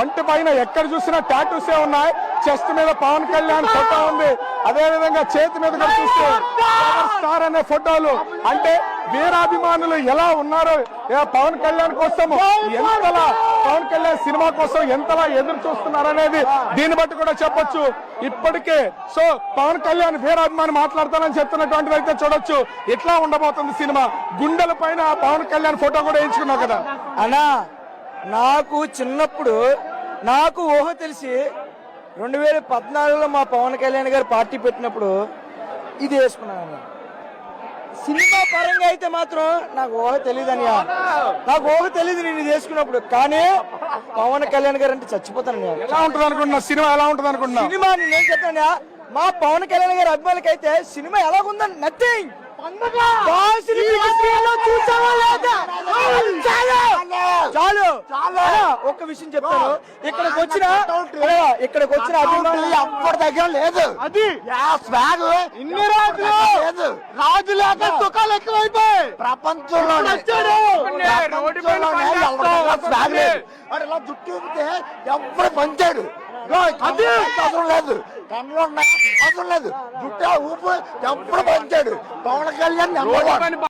ఒంటి పైన ఎక్కడ చూసినా టాటూసే ఉన్నాయి. చెస్ట్ మీద పవన్ కళ్యాణ్ ఫోటో ఉంది. అదే విధంగా చేతి మీద కూడా చూస్తే స్టార్ అనే ఫోటోలు అంటే వీరాభిమానులు ఎలా ఉన్నారో ఏ పవన్ కళ్యాణ్ కోసం ఎంతలా పవన్ కళ్యాణ్ సినిమా కోసం ఎంతలా ఎదురు చూస్తున్నారనేది దీన్ని బట్టి కూడా చెప్పొచ్చు. ఇప్పటికే సో పవన్ కళ్యాణ్ వీరాభిమాని మాట్లాడతానని చెప్తున్నటువంటిది అయితే చూడొచ్చు. ఇట్లా ఉండబోతుంది సినిమా. గుండెల పైన పవన్ కళ్యాణ్ ఫోటో కూడా వేయించుకున్నావు కదా. అన్నా నాకు చిన్నప్పుడు నాకు ఊహ తెలిసి రెండు వేల పద్నాలుగులో మా పవన్ కళ్యాణ్ గారు పార్టీ పెట్టినప్పుడు ఇది వేసుకున్నాను. సినిమా పరంగా అయితే మాత్రం నాకు ఊహ తెలియదు అనియా. నాకు ఊహ తెలియదు నేను ఇది వేసుకున్నప్పుడు. కానీ పవన్ కళ్యాణ్ గారు అంటే చచ్చిపోతాను ఎలా ఉంటుంది అనుకుంటున్నా? సినిమా ఎలా ఉంటుంది అనుకుంటున్నా? సినిమా నేను చెప్తాను మా పవన్ కళ్యాణ్ గారి అభిమానులకి అయితే సినిమా ఎలా ఉందని నథింగ్ చాలు. అన్నా, ఒక్క విషయం చెప్తాను. ఇక్కడికి వచ్చిన ఇక్కడికి వచ్చిన అభిమానులు అప్పటి దగ్గర లేదు. అది? స్వాగ్ ఇన్ని రోజులు? లేదు. రాజు లేక దుఃఖాలు ఎక్కువైపోయి ప్రపంచంలో వచ్చాడు. స్వాగ్ లేదు. ఇలా జుట్టు ఊపితే ఎప్పుడు పంచాడు? అది? అవసరం లేదు. కన్నులు ఉన్నాయి అవసరం లేదు. జుట్టు ఊపు ఎప్పుడు పంచాడు? పవన్ కళ్యాణ్